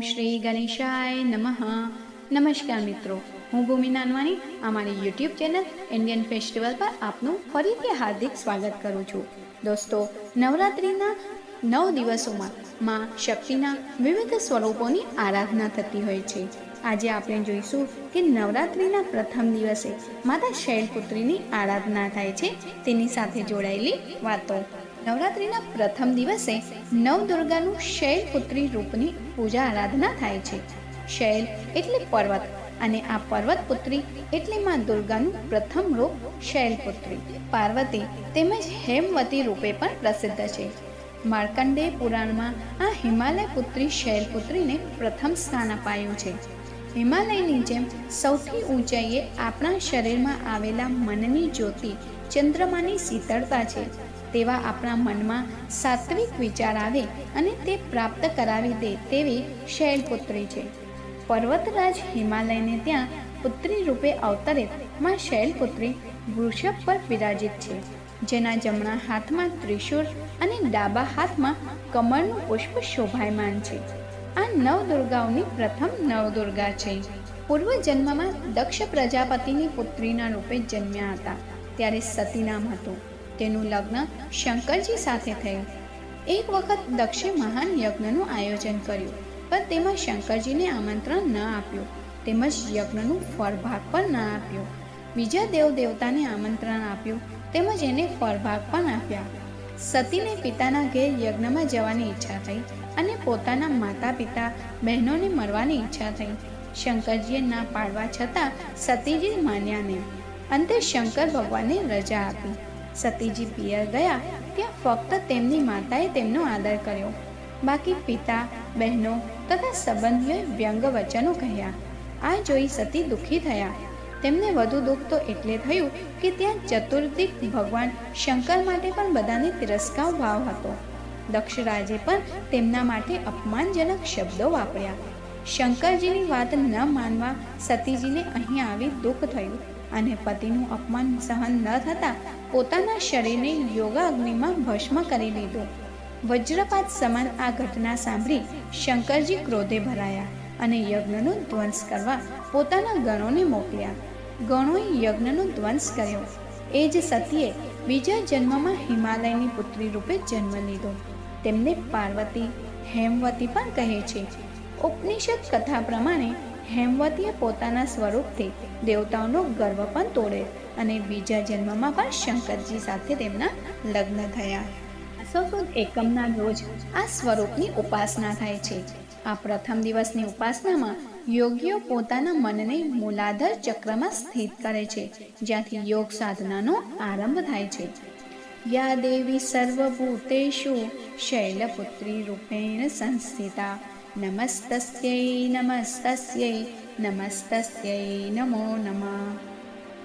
શ્રી ગણેશાય નમઃ. નમસ્કાર મિત્રો, હું ભૂમિ નાનવાની અમારી યુટ્યુબ ચેનલ ઇન્ડિયન ફેસ્ટિવલ પર આપનું ફરીથી હાર્દિક સ્વાગત કરું છું. દોસ્તો, નવરાત્રિના નવ દિવસોમાં માં શક્તિના વિવિધ સ્વરૂપોની આરાધના થતી હોય છે. આજે આપણે જોઈશું કે નવરાત્રિના પ્રથમ દિવસે માતા શૈલપુત્રીની આરાધના થાય છે. તેની સાથે જોડાયેલી વાતો. નવરાત્રિના પ્રથમ દિવસે નવદુર્ગાનું શૈલપુત્રી રૂપની પૂજા આરાધના થાય છે. શૈલ એટલે પર્વત અને આ પર્વત પુત્રી એટલે માં દુર્ગાનું પ્રથમ રૂપ શૈલપુત્રી પાર્વતી તેમજ હેમવતી રૂપે પણ પ્રસિદ્ધ છે. માર્કંડેય પુરાણમાં આ હિમાલય પુત્રી શૈલપુત્રીને પ્રથમ સ્થાન અપાયું છે. હિમાલયની જેમ સૌથી ઊંચાઈએ આપણા શરીરમાં આવેલા મનની જ્યોતિ ચંદ્રમાની શીતળતા છે. તેવા આપણા મનમાં સાત્વિક વિચાર આવે અને તે પ્રાપ્ત કરાવી દે તેવી શૈલપુત્રી છે. પર્વતરાજ હિમાલયને ત્યાં પુત્રી રૂપે અવતરિતમાં શૈલપુત્રી વૃષભ પર વિરાજિત છે, જેના જમણા હાથમાં ત્રિશૂળ અને ડાબા હાથમાં કમળનું પુષ્પ શોભાયમાન છે. આ નવદુર્ગાઓની પ્રથમ નવદુર્ગા છે. પૂર્વ જન્મમાં દક્ષ પ્રજાપતિની પુત્રીના રૂપે જન્મ્યા હતા, ત્યારે સતી નામ હતું. તેનું લગ્ન શંકરજી સાથે થયું. એક વખત દક્ષે મહાન યજ્ઞનું આયોજન કર્યું, પણ તેમાં શંકરજીને આમંત્રણ ન આપ્યું. તેમજ યજ્ઞનું ફળભાગ પણ ન આપ્યો. બીજા દેવ દેવતાને આમંત્રણ આપ્યું, તેમજ એને ફળભાગ પણ આપ્યા. સતીને પિતાના ઘેર યજ્ઞમાં જવાની ઈચ્છા થઈ અને પોતાના માતા પિતા બહેનોને મળવાની ઈચ્છા થઈ. શંકરજીએ ના પાડવા છતાં સતીજી માન્યા નહીં અંતે શંકર ભગવાને રજા આપી. સતીજી પિયર ગયા, ત્યાં ફક્ત તેમની માતાએ તેમનો આદર કર્યો. બાકી પિતા, બહેનો તથા સંબંધીઓએ વ્યંગ વચનો કહ્યા. આ જોઈ સતી દુઃખી થયા. તેમને વધુ દુઃખ તો એટલે થયું કે ત્યાં ચતુર્દિક ભગવાન શંકર માટે પણ બધાને તિરસ્કાર ભાવ હતો. દક્ષરાજે પણ તેમના માટે અપમાનજનક શબ્દો વાપર્યા. શંકરજીની વાત ન માનવા સતીજીને અહીં આવી દુઃખ થયું અને પતિનું અપમાન સહન ન થતાં પોતાના શરીરને યોગા અગ્નિમાં ભસ્મ કરી લીધું. વજ્રપાત સમાન આ ઘટના સાંભળી શંકરજી ક્રોધે ભરાયા અને યજ્ઞનો ધ્વંસ કરવા પોતાના ગણોને મોકલ્યા. ગણોએ યજ્ઞનો ધ્વંસ કર્યો. એ જ સતીએ બીજા જન્મમાં હિમાલયની પુત્રી રૂપે જન્મ લીધો. તેમને પાર્વતી, હેમવતી પણ કહે છે. ઉપનિષદ કથા પ્રમાણે હેમવતીએ પોતાના સ્વરૂપથી દેવતાઓનો ગર્વ પણ તોડે અને બીજા જન્મમાં પણ શંકરજી સાથે તેમના લગ્ન થયા. આસો સુદ એકમના રોજ આ સ્વરૂપની ઉપાસના થાય છે. આ પ્રથમ દિવસની ઉપાસનામાં યોગીઓ પોતાના મનને મૂલાધાર ચક્રમાં સ્થિત કરે છે, જ્યાંથી યોગ સાધનાનો આરંભ થાય છે. યા દેવી સર્વભૂતેષુ શૈલપુત્રી રૂપેણ સંસ્થિતા નમસ્તસ્યૈ નમસ્તસ્યૈ નમસ્તસ્યૈ નમો નમઃ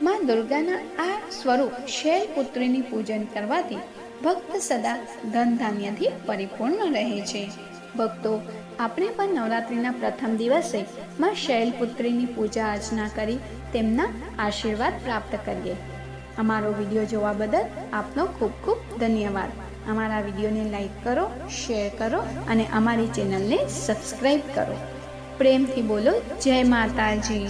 માં દુર્ગાના આ સ્વરૂપ શૈલપુત્રીની પૂજન કરવાથી ભક્ત સદા ધન ધાન્યથી પરિપૂર્ણ રહે છે. ભક્તો, આપણે પણ નવરાત્રિના પ્રથમ દિવસે માં શૈલપુત્રીની પૂજા અર્ચના કરી તેમના આશીર્વાદ પ્રાપ્ત કરીએ. અમારો વીડિયો જોવા બદલ આપનો ખૂબ ખૂબ ધન્યવાદ. અમારા વિડીયોને લાઈક કરો, શેર કરો અને અમારી ચેનલને સબસ્ક્રાઈબ કરો. પ્રેમથી બોલો, જય માતાજી.